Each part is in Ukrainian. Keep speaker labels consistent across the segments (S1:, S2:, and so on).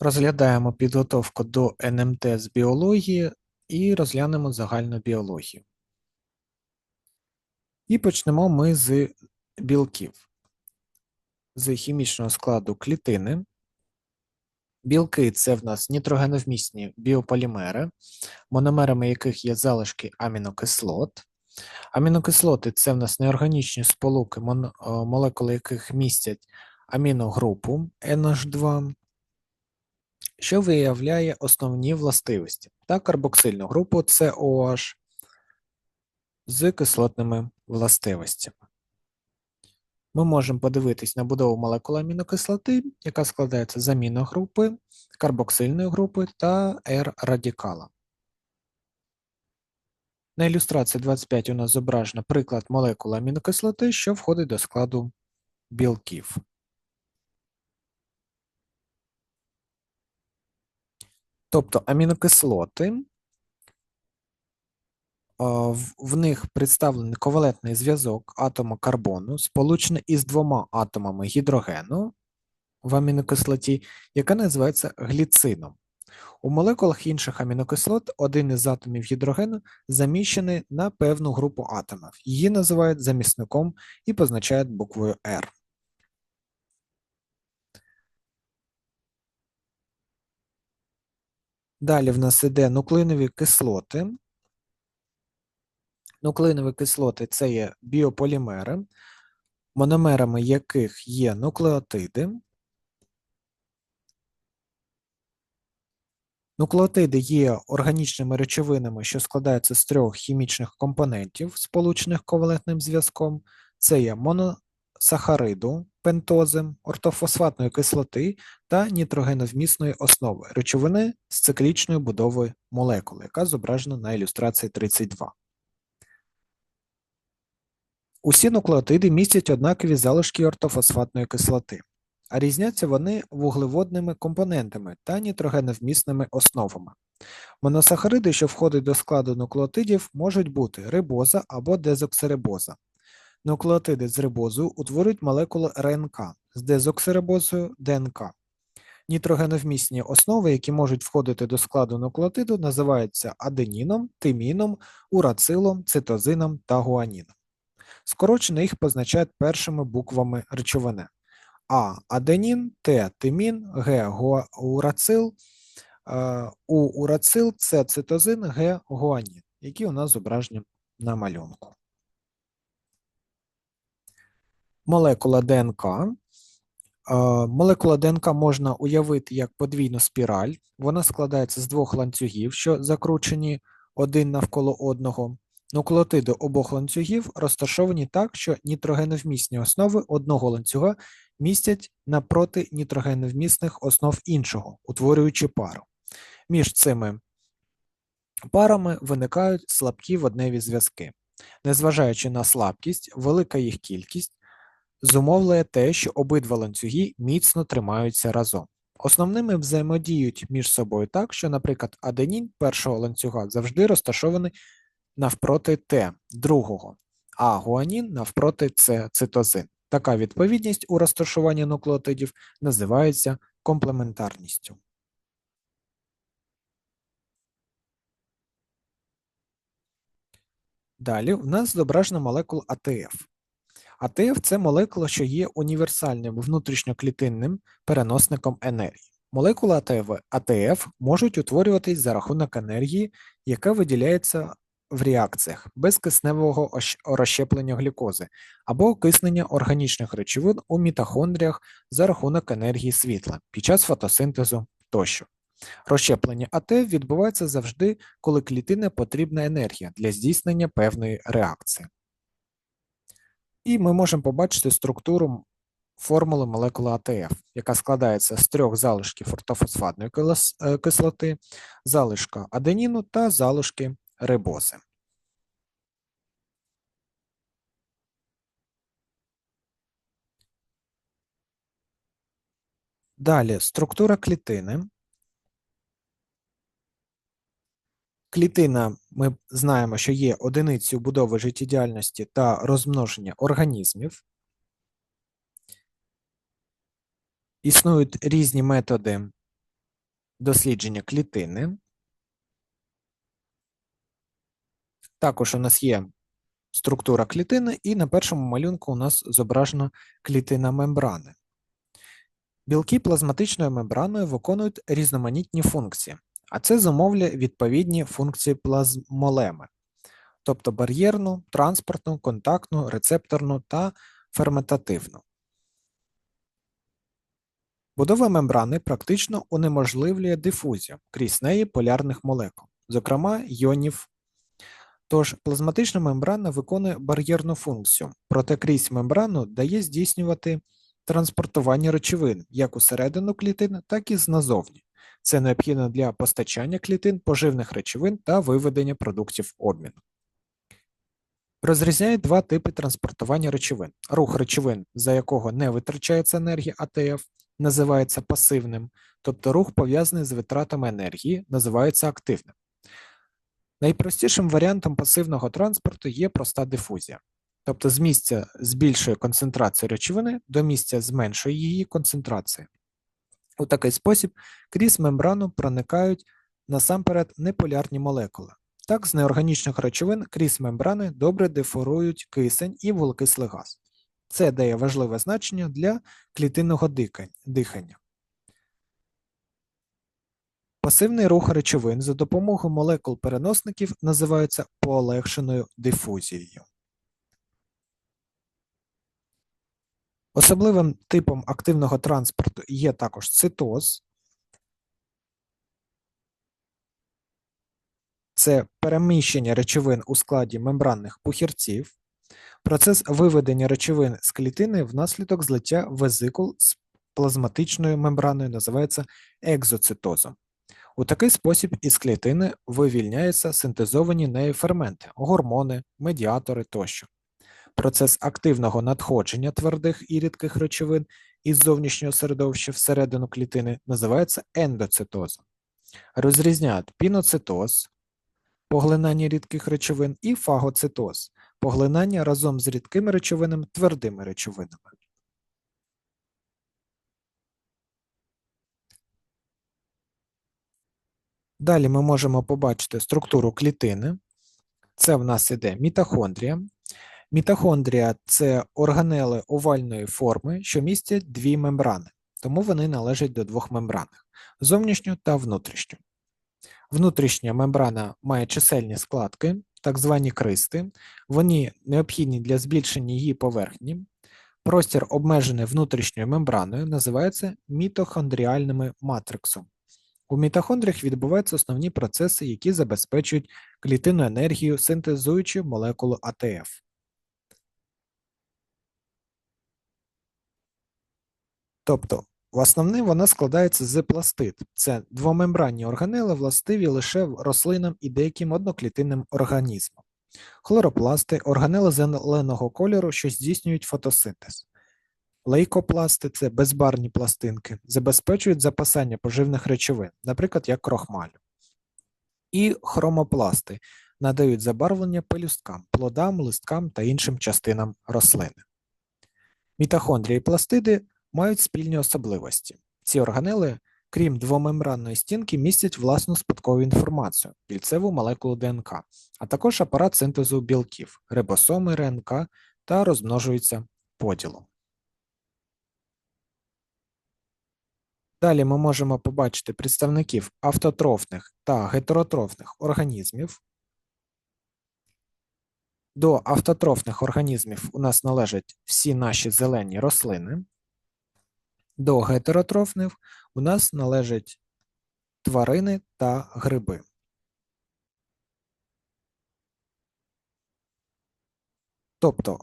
S1: Розглядаємо підготовку до НМТ з біології і розглянемо загальну біологію. І почнемо ми з білків, з хімічного складу клітини. Білки це в нас нітрогеновмісні біополімери, мономерами яких є залишки амінокислот. Амінокислоти це в нас неорганічні сполуки, е, молекули яких містять аміногрупу NH2, що виявляє основні властивості та карбоксильну групу COH з кислотними властивостями. Ми можемо подивитись на будову молекули амінокислоти, яка складається з аміногрупи, карбоксильної групи та R-радикала. На ілюстрації 25 у нас зображено приклад молекули амінокислоти, що входить до складу білків. Тобто амінокислоти, в- них представлений ковалентний зв'язок атома карбону, сполучений із двома атомами гідрогену в амінокислоті, яка називається гліцином. У молекулах інших амінокислот один із атомів гідрогену заміщений на певну групу атомів. Її називають замісником і позначають буквою R. Далі в нас іде нуклеинові кислоти. Нуклеинові кислоти це є біополімери, мономерами яких є нуклеотиди. Нуклеотиди є органічними речовинами, що складаються з трьох хімічних компонентів, сполучених ковалентним зв'язком. Це є моносахариду, пентози, ортофосфатної кислоти та нітрогеновмісної основи речовини з циклічною будовою молекули, яка зображена на ілюстрації 32. Усі нуклеотиди містять однакові залишки ортофосфатної кислоти, а різняться вони вуглеводними компонентами та нітрогеновмісними основами. Моносахариди, що входять до складу нуклеотидів, можуть бути рибоза або дезоксирибоза. Нуклеотиди з рибозою утворюють молекули РНК, з дезоксирибозою ДНК. Нітрогеновмісні основи, які можуть входити до складу нуклеотиду, називаються аденіном, тиміном, урацилом, цитозином та гуаніном. Скорочено їх позначають першими буквами речовини. А аденін, Т тимін, Г урацил, е, У урацил, С цитозин, Г гуанін, які у нас зображені на малюнку. Молекула ДНК. Е, Молекула ДНК можна уявити як подвійну спіраль. Вона складається з двох ланцюгів, що закручені один навколо одного. Нуклеотиди обох ланцюгів розташовані так, що нітрогеновмісні основи одного ланцюга містять напроти нітрогеновмісних основ іншого, утворюючи пару. Між цими парами виникають слабкі водневі зв'язки. Незважаючи на слабкість, велика їх кількість зумовлює те, що обидва ланцюги міцно тримаються разом. Основними взаємодіють між собою так, що, наприклад, аденін першого ланцюга завжди розташований навпроти Т другого, а гуанін навпроти С цитозин. Така відповідність у розташуванні нуклеотидів називається комплементарністю. Далі в нас зображена молекула АТФ. АТФ це молекула, що є універсальним внутрішньоклітинним переносником енергії. Молекули АТФ, АТФ можуть утворюватись за рахунок енергії, яка виділяється в реакціях без кисневого розщеплення глюкози або окиснення органічних речовин у мітохондріях за рахунок енергії світла під час фотосинтезу тощо. Розщеплення АТФ відбувається завжди, коли клітині потрібна енергія для здійснення певної реакції. І ми можемо побачити структуру формули молекули АТФ, яка складається з трьох залишків ортофосфатної е, кислоти, залишка аденіну та залишки рибози. Далі структура клітини. Клітина, ми знаємо, що є одиницею будови життєдіяльності та розмноження організмів. Існують різні методи дослідження клітини. Також у нас є структура клітини, і на першому малюнку у нас зображена клітина мембрани. Білки плазматичною мембраною виконують різноманітні функції, а це зумовлює відповідні функції плазмолеми, тобто бар'єрну, транспортну, контактну, рецепторну та ферментативну. Будова мембрани практично унеможливлює дифузію крізь неї полярних молекул, зокрема йонів. Тож плазматична мембрана виконує бар'єрну функцію, проте крізь мембрану дає здійснювати транспортування речовин як усередину клітин, так і назовні. Це необхідно для постачання клітин поживних речовин та виведення продуктів обміну. Розрізняють два типи транспортування речовин. Рух речовин, за якого не витрачається енергія АТФ, називається пасивним, тобто рух пов'язаний з витратами енергії, називається активним. Найпростішим варіантом пасивного транспорту є проста дифузія, тобто з місця з більшої концентрації речовини до місця з меншої її концентрації. У такий спосіб крізь мембрану проникають насамперед неполярні молекули. Так, з неорганічних речовин крізь мембрани добре дифурують кисень і вуглекислий газ. Це дає важливе значення для клітинного дихання. Пасивний рух речовин за допомогою молекул-переносників називається полегшеною дифузією. Особливим типом активного транспорту є також цитоз. Це переміщення речовин у складі мембранних пухірців, процес виведення речовин з клітини внаслідок злиття везикул з плазматичною мембраною називається екзоцитозом. У такий спосіб із клітини вивільняються синтезовані нею ферменти, гормони, медіатори тощо. Процес активного надходження твердих і рідких речовин із зовнішнього середовища всередину клітини називається ендоцитозом. Розрізняють піноцитоз, поглинання рідких речовин і фагоцитоз, поглинання разом з рідкими речовинами твердими речовинами. Далі ми можемо побачити структуру клітини. Це в нас іде мітохондрія. Мітохондрія це органели овальної форми, що містять дві мембрани, тому вони належать до двох мембранних зовнішню та внутрішню. Внутрішня мембрана має чисельні складки, так звані кристи, вони необхідні для збільшення її поверхні. Простір, обмежений внутрішньою мембраною, називається мітохондріальним матриксом. У мітохондріях відбуваються основні процеси, які забезпечують клітинну енергію, синтезуючи молекулу АТФ. Тобто, в основному вона складається з пластид. Це двомембранні органели, властиві лише рослинам і деяким одноклітинним організмам. Хлоропласти органели зеленого кольору, що здійснюють фотосинтез. Лейкопласти це безбарні пластинки, забезпечують запасання поживних речовин, наприклад, як крохмаль. І хромопласти надають забарвлення пелюсткам, плодам, листкам та іншим частинам рослини. Мітохондрії пластиди мають спільні особливості. Ці органели, крім двомембранної стінки, містять власну спадкову інформацію, пільцеву молекулу ДНК, а також апарат синтезу білків, рибосоми РНК та розмножуються поділом. Далі ми можемо побачити представників автотрофних та гетеротрофних організмів. До автотрофних організмів у нас належать всі наші зелені рослини. До гетеротрофних у нас належать тварини та гриби. Тобто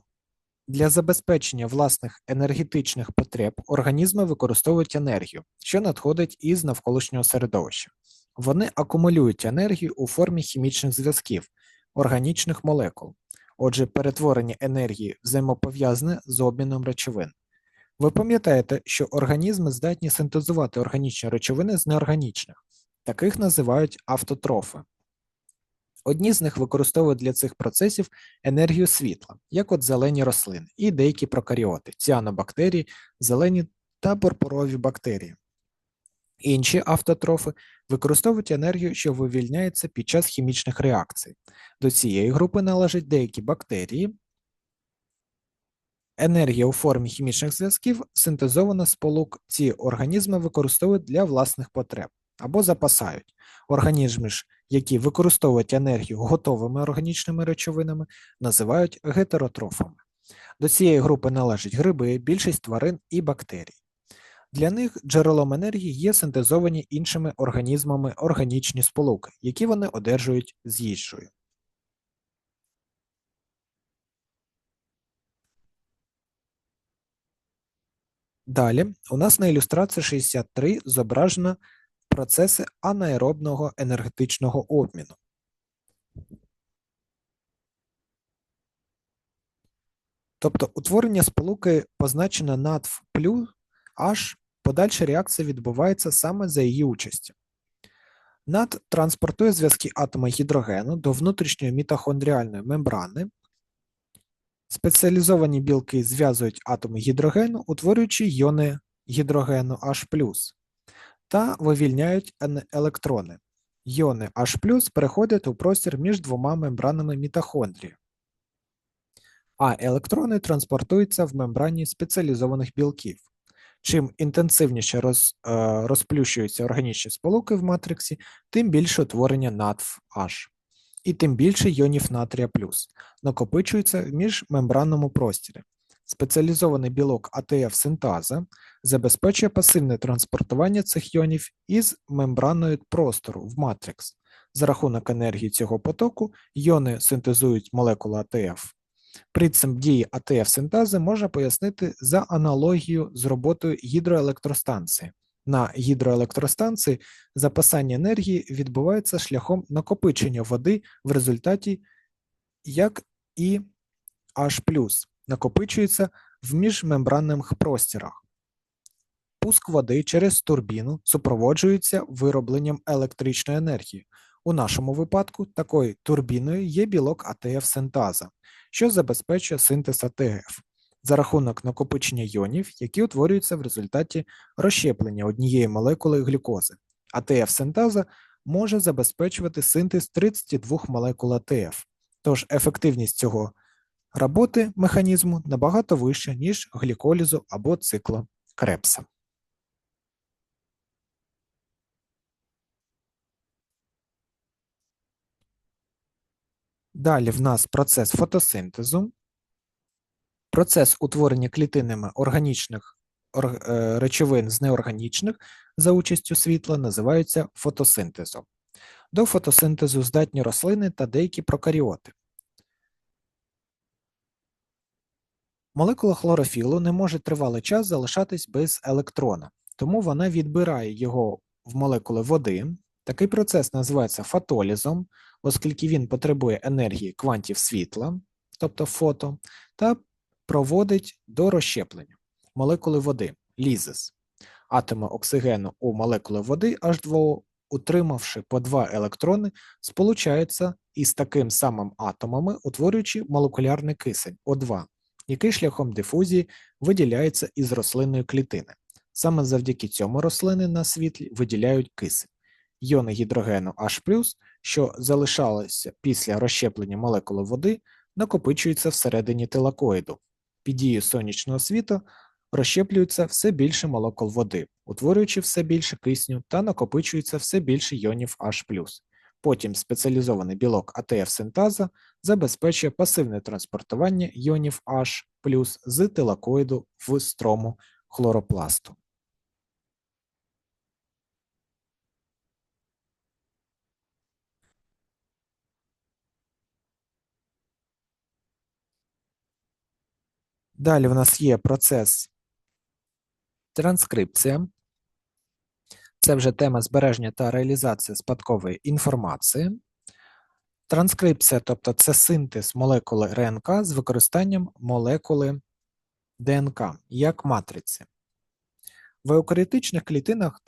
S1: для забезпечення власних енергетичних потреб організми використовують енергію, що надходить із навколишнього середовища. Вони акумулюють енергію у формі хімічних зв'язків, органічних молекул. Отже, перетворення енергії взаємопов'язане з обміном речовин. Ви пам'ятаєте, що організми здатні синтезувати органічні речовини з неорганічних, таких називають автотрофи. Одні з них використовують для цих процесів енергію світла, як от зелені рослини, і деякі прокаріоти, ціанобактерії, зелені та пурпурові бактерії. Інші автотрофи використовують енергію, що вивільняється під час хімічних реакцій. До цієї групи належать деякі бактерії. Енергія у формі хімічних зв'язків синтезована з сполук. Ці організми використовують для власних потреб або запасають. Організми ж, які використовують енергію готовими органічними речовинами, називають гетеротрофами. До цієї групи належать гриби, більшість тварин і бактерій. Для них джерелом енергії є синтезовані іншими організмами органічні сполуки, які вони одержують з їжею. Далі у нас на ілюстрації 63 зображено процеси анаеробного енергетичного обміну. Тобто утворення сполуки позначено натф плюс H, подальша реакція відбувається саме за її участю. НАД транспортує зв'язки атома гідрогену до внутрішньої мітохондріальної мембрани. Спеціалізовані білки зв'язують атоми гідрогену, утворюючи йони гідрогену H+, та вивільняють електрони. Йони H+, переходять у простір між двома мембранами мітохондрії, а електрони транспортуються в мембрані спеціалізованих білків. Чим інтенсивніше роз, е, розплющуються органічні сполуки в матриксі, тим більше утворення натф H. І тим більше йонів натрія плюс накопичується в міжмембранному простірі. Спеціалізований білок АТФ синтаза забезпечує пасивне транспортування цих йонів із мембраною простору в матрикс. За рахунок енергії цього потоку йони синтезують молекули АТФ Принцип дії АТФ-синтези можна пояснити за аналогією з роботою гідроелектростанції. На гідроелектростанції запасання енергії відбувається шляхом накопичення води в результаті, як і H+, накопичується в міжмембранних простірах. Пуск води через турбіну супроводжується виробленням електричної енергії. У нашому випадку такою турбіною є білок АТФ-синтаза що забезпечує синтез АТФ за рахунок накопичення йонів, які утворюються в результаті розщеплення однієї молекули глюкози. АТФ-синтеза може забезпечувати синтез 32 молекул АТФ, тож ефективність цього роботи механізму набагато вища, ніж гліколізу або циклу Крепса. Далі в нас процес фотосинтезу, процес утворення клітинами органічних е, речовин з неорганічних за участю світла називається фотосинтезом. До фотосинтезу здатні рослини та деякі прокаріоти. Молекула хлорофілу не може тривалий час залишатись без електрона, тому вона відбирає його в молекули води. Такий процес називається фотолізом, оскільки він потребує енергії квантів світла, тобто фото, та проводить до розщеплення молекули води лізис. Атоми оксигену у молекули води H2O, утримавши по два електрони, сполучаються із таким самим атомами, утворюючи молекулярний кисень О2, який шляхом дифузії виділяється із рослинної клітини. Саме завдяки цьому рослини на світлі виділяють кисень. Йони гідрогену H+, що залишалися після розщеплення молекули води, накопичуються всередині тилакоїду. Під дією сонячного світу розщеплюється все більше молекул води, утворюючи все більше кисню та накопичується все більше йонів H+. Потім спеціалізований білок АТФ-синтаза забезпечує пасивне транспортування йонів H з телакоїду в строму хлоропласту. Далі в нас є процес транскрипція. Це вже тема збереження та реалізації спадкової інформації. Транскрипція, тобто це синтез молекули РНК з використанням молекули ДНК як матриці. В еукаріотичних клітинах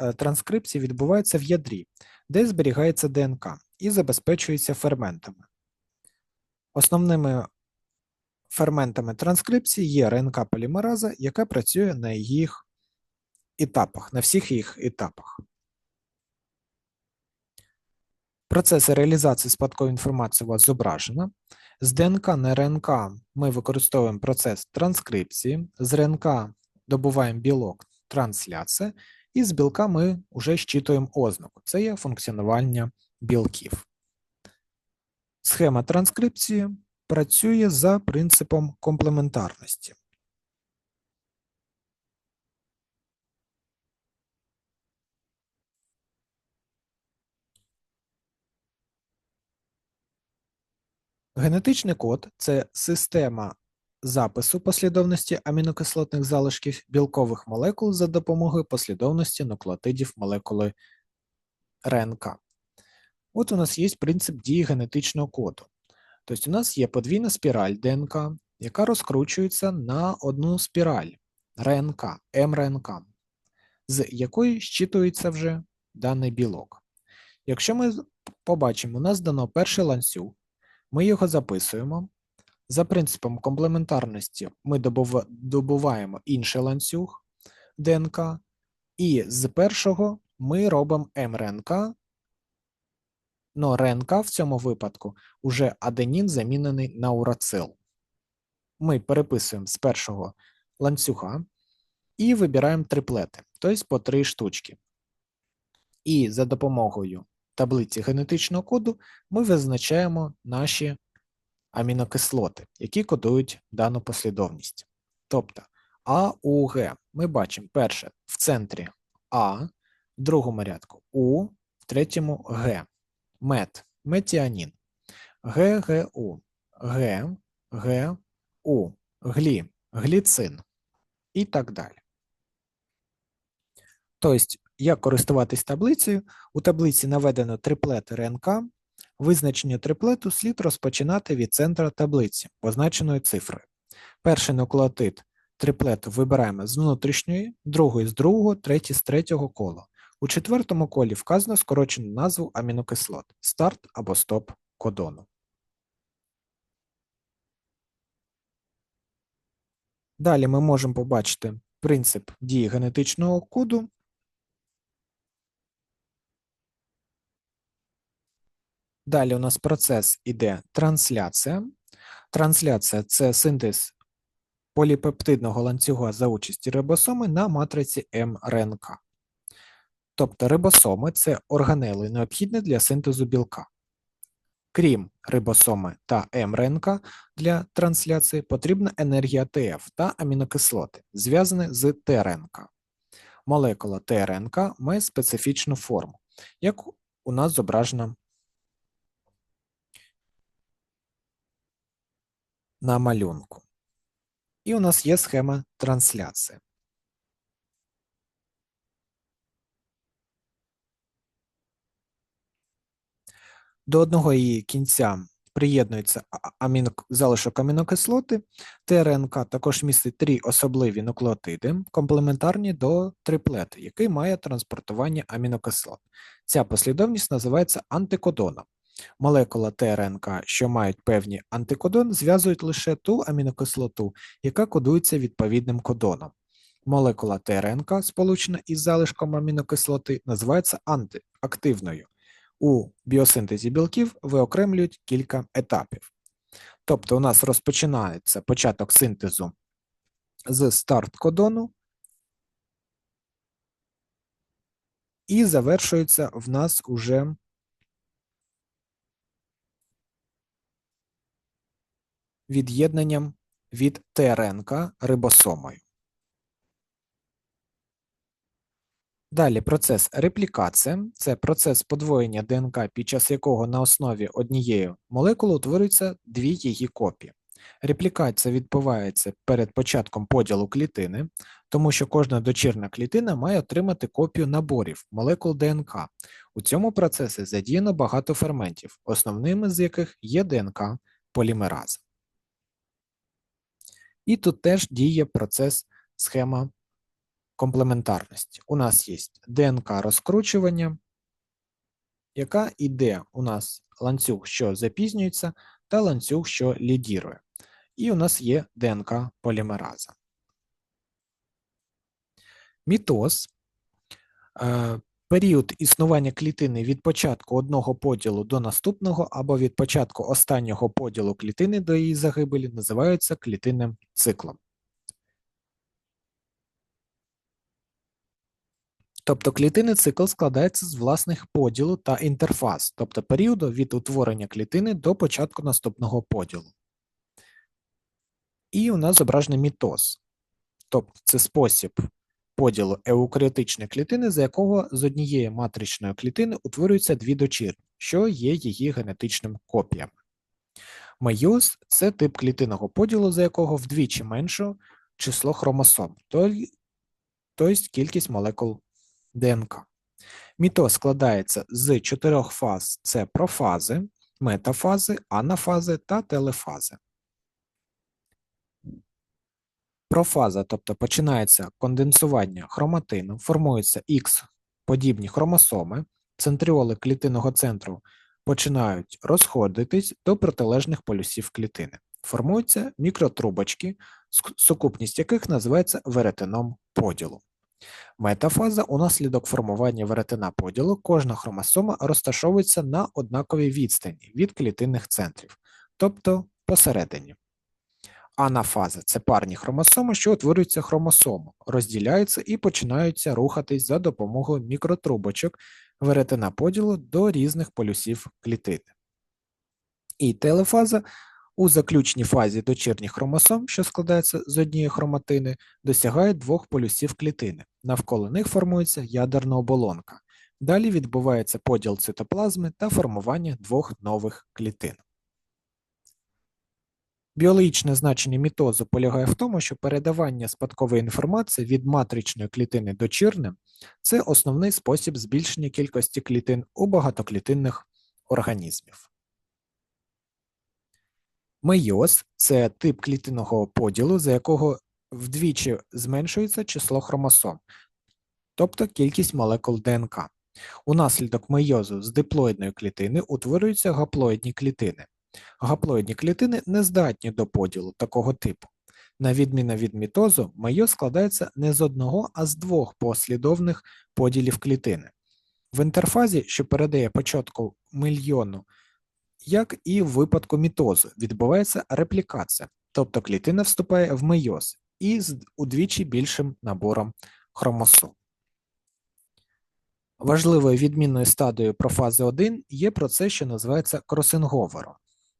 S1: е, транскрипція відбувається в ядрі, де зберігається ДНК і забезпечується ферментами. Основними Ферментами транскрипції є РНК полімераза, яка працює на їх етапах, на всіх їх етапах. Процеси реалізації спадкової інформації у вас зображено. З ДНК на РНК ми використовуємо процес транскрипції, з РНК добуваємо білок трансляція, і з білка ми вже щитуємо ознаку. Це є функціонування білків. Схема транскрипції працює за принципом комплементарності. Генетичний код це система запису послідовності амінокислотних залишків білкових молекул за допомогою послідовності нуклеотидів молекули РНК. От у нас є принцип дії генетичного коду. Тобто, у нас є подвійна спіраль ДНК, яка розкручується на одну спіраль РНК, МРНК, з якої щитується вже даний білок. Якщо ми побачимо, у нас дано перший ланцюг, ми його записуємо. За принципом комплементарності ми добуваємо інший ланцюг ДНК, і з першого ми робимо МРНК, но РНК в цьому випадку уже аденін замінений на урацил. Ми переписуємо з першого ланцюга і вибираємо триплети, тобто по три штучки. І за допомогою таблиці генетичного коду ми визначаємо наші амінокислоти, які кодують дану послідовність. Тобто АУГ ми бачимо перше в центрі А, в другому рядку У, в третьому Г. Мет, метіанін, ГГУ, Г, Г, глі, гліцин і так далі. Тобто, як користуватись таблицею? У таблиці наведено триплет РНК. Визначення триплету слід розпочинати від центра таблиці, позначеної цифрою. Перший нуклеотид триплету вибираємо з внутрішньої, другий з другого, третій з третього кола. У четвертому колі вказано скорочену назву амінокислот старт або стоп кодону. Далі ми можемо побачити принцип дії генетичного коду. Далі у нас процес іде трансляція. Трансляція це синтез поліпептидного ланцюга за участі рибосоми на матриці МРНК. Тобто рибосоми це органели, необхідні для синтезу білка. Крім рибосоми та МРНК для трансляції, потрібна енергія ТФ та амінокислоти, зв'язані з ТРНК. Молекула ТРНК має специфічну форму, як у нас зображено на малюнку. І у нас є схема трансляції. До одного її кінця приєднується аміно... залишок амінокислоти. ТРНК також містить три особливі нуклеотиди, комплементарні до триплету, який має транспортування амінокислот. Ця послідовність називається антикодоном. Молекула ТРНК, що мають певні антикодон, зв'язують лише ту амінокислоту, яка кодується відповідним кодоном. Молекула ТРНК, сполучена із залишком амінокислоти, називається антиактивною. У біосинтезі білків виокремлюють кілька етапів. Тобто, у нас розпочинається початок синтезу з старт кодону і завершується в нас уже від'єднанням від ТРНК рибосомою. Далі процес реплікація це процес подвоєння ДНК, під час якого на основі однієї молекули утворюються дві її копії. Реплікація відбувається перед початком поділу клітини, тому що кожна дочірна клітина має отримати копію наборів молекул ДНК. У цьому процесі задіяно багато ферментів, основними з яких є ДНК полімераза. І тут теж діє процес схема комплементарності. У нас є ДНК розкручування, яка йде у нас ланцюг, що запізнюється, та ланцюг, що лідірує. І у нас є ДНК полімераза. Мітоз е, період існування клітини від початку одного поділу до наступного або від початку останнього поділу клітини до її загибелі називається клітинним циклом. Тобто клітинний цикл складається з власних поділу та інтерфаз, тобто періоду від утворення клітини до початку наступного поділу. І у нас зображений мітоз. Тобто це спосіб поділу еукаріотичної клітини, за якого з однієї матричної клітини утворюються дві дочірні, що є її генетичними копіями. Мейоз – це тип клітинного поділу, за якого вдвічі менше число хромосом, тобто кількість молекул ДНК. Мітоз складається з чотирьох фаз: це профази, метафази, анафази та телефази. Профаза, тобто починається конденсування хроматину, формуються Х подібні хромосоми, центріоли клітинного центру починають розходитись до протилежних полюсів клітини. Формуються мікротрубочки, сукупність яких називається веретеном поділу. Метафаза унаслідок формування веретена поділу кожна хромосома розташовується на однаковій відстані від клітинних центрів, тобто посередині. Анафаза це парні хромосоми, що утворюються хромосому, розділяються і починаються рухатись за допомогою мікротрубочок веретена поділу до різних полюсів клітини. І телефаза у заключній фазі дочірніх хромосом, що складається з однієї хроматини, досягає двох полюсів клітини. Навколо них формується ядерна оболонка. Далі відбувається поділ цитоплазми та формування двох нових клітин. Біологічне значення мітозу полягає в тому, що передавання спадкової інформації від матричної клітини до чірни – це основний спосіб збільшення кількості клітин у багатоклітинних організмів. Мейоз – це тип клітинного поділу, за якого вдвічі зменшується число хромосом, тобто кількість молекул ДНК. Унаслідок мейозу з диплоїдної клітини утворюються гаплоїдні клітини. Гаплоїдні клітини не здатні до поділу такого типу. На відміну від мітозу, мейоз складається не з одного, а з двох послідовних поділів клітини. В інтерфазі, що передає початку мільйону як і в випадку мітозу, відбувається реплікація, тобто клітина вступає в мейоз і з удвічі більшим набором хромосом. Важливою відмінною стадією профази 1 є процес, що називається кросинговером.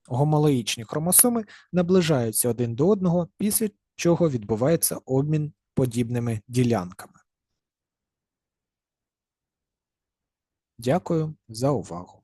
S1: Гомологічні хромосоми наближаються один до одного, після чого відбувається обмін подібними ділянками. Дякую за увагу.